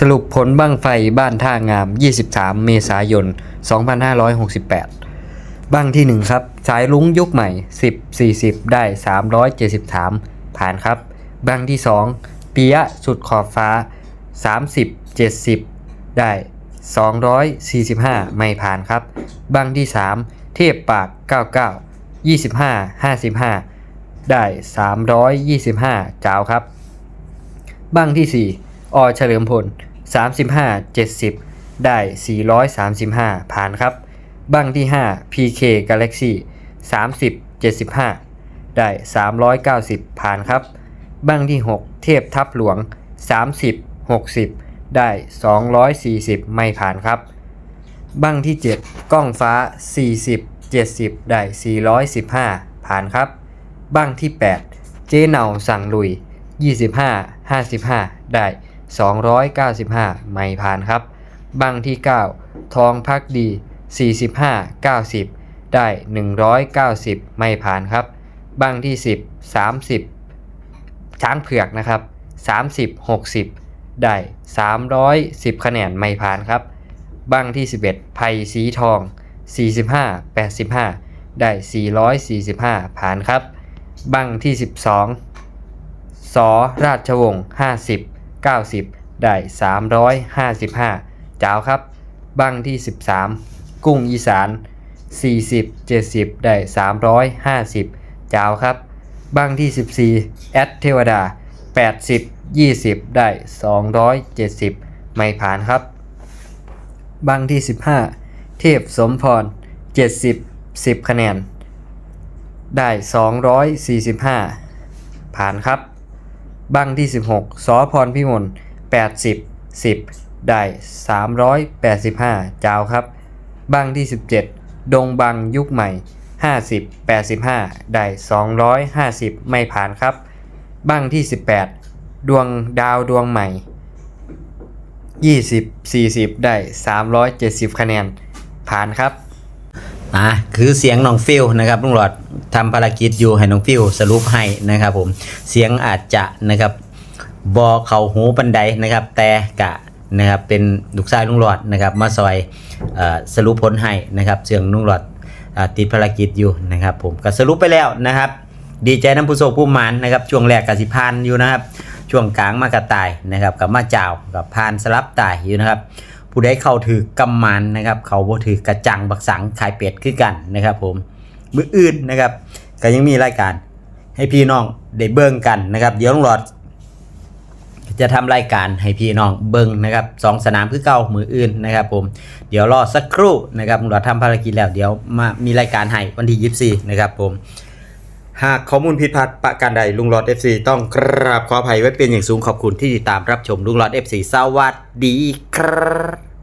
สรุปผลบั้งไฟบ้านท่างาม 23 เมษายน 2568 บั้งที่ 1 ครับ สายลุ้งยุคใหม่ 10 40 ได้ 373 ผ่านครับ บั้งที่ 2ปิยะสุดขอบฟ้า 30 70 ได้ 245 ไม่ผ่านครับ บั้งที่ 3 เทพปาก 99 25 55 ได้ 325จ้าวครับ บั้งที่ 4 อเฉลิมพล 35 70 ได้ 435 ผ่านครับ บั้งที่ 5 PK Galaxy 30 75 ได้ 390 ผ่านครับ บั้งที่ 6 เทพทับหลวง 30 60 ได้ 240 ไม่ผ่านครับ บั้งที่ 7 กล้องฟ้า 40 70 ได้ 415 ผ่านครับ บั้งที่ 8 เจเนาสั่งลุย 25 55 ได้ 295 ไม่ผ่านครับ บังที่ 9 ทองพักดี 45 90 ได้ 190 ไม่ผ่านครับ บังที่ 10 30 ช้างเผือกนะครับ 30 60 ได้ 310 คะแนนไม่ผ่านครับ บังที่ 11 ไผ่สีทอง 45 85 ได้ 445 ผ่านครับ บังที่ 12 สอราชวงศ์50 90 ได้ 355จ้าวครับ บั้งที่ 13 กุ้งอีสาน 40 70 ได้ 350จ้าวครับ บั้งที่ 14 แอดเทวดา 80 20 ได้ 270 ไม่ผ่านครับ บั้งที่ 15 เทพสมพร 70 10 คะแนน ได้ 245 ผ่านครับ บังที่ 16สอพรพิมล80 10 ได้ 385จ้าวครับ บังที่ 17 ดงบังยุคใหม่ 50 85 ได้ 250 ไม่ผ่านครับ บังที่ 18 ดวงดาวดวงใหม่ 20 40 ได้ 370 คะแนน ผ่านครับ อะคือเสียงน้องฟิลนะครับลุงหลอดทำภารกิจอยู่ให้น้องฟิลสรุปให้นะครับผมเสียงอาจจะนะครับบอเขาหูปันไดนะครับ แต่กะนะครับเป็นลูกชายลุงหลอดนะครับ มาซอยอสรุปผลให้นะครับเสียงลุงหลอดอติดภารกิจอยู่นะครับ ผมก็สรุปไปแล้วนะครับ ดีใจน้ำผู้โชคผู้หมานนะครับช่วงแรกกับสิพานอยู่นะครับ ช่วงกลางมากระตายนะครับกับมาจ่ากับพานสลับตายอยู่นะครับ ผู้ใดเข้าถือกำมันนะครับเขาบ่ถือกระจังบักสังขายเป็ดคือกันนะครับผมมืออื่นนะครับ ก็ยังมีรายการให้พี่น้องได้เบิ่งกันนะครับ เดี๋ยวลุงหลอดจะทำรายการให้พี่น้องเบิ่งนะครับสองสนามคือเก่ามืออื่นนะครับผมเดี๋ยวรอสักครู่นะครับลุงหลอดทำภารกิจแล้วเดี๋ยวมามีรายการให้วันที่ 24 นะครับผม หากข้อมูลผิดพลาดประการใดลุงหลอด FC ต้องกราบขออภัยไว้เป็นอย่างสูงขอบคุณที่ติดตามรับชมลุงหลอด FC สวัสดีครับ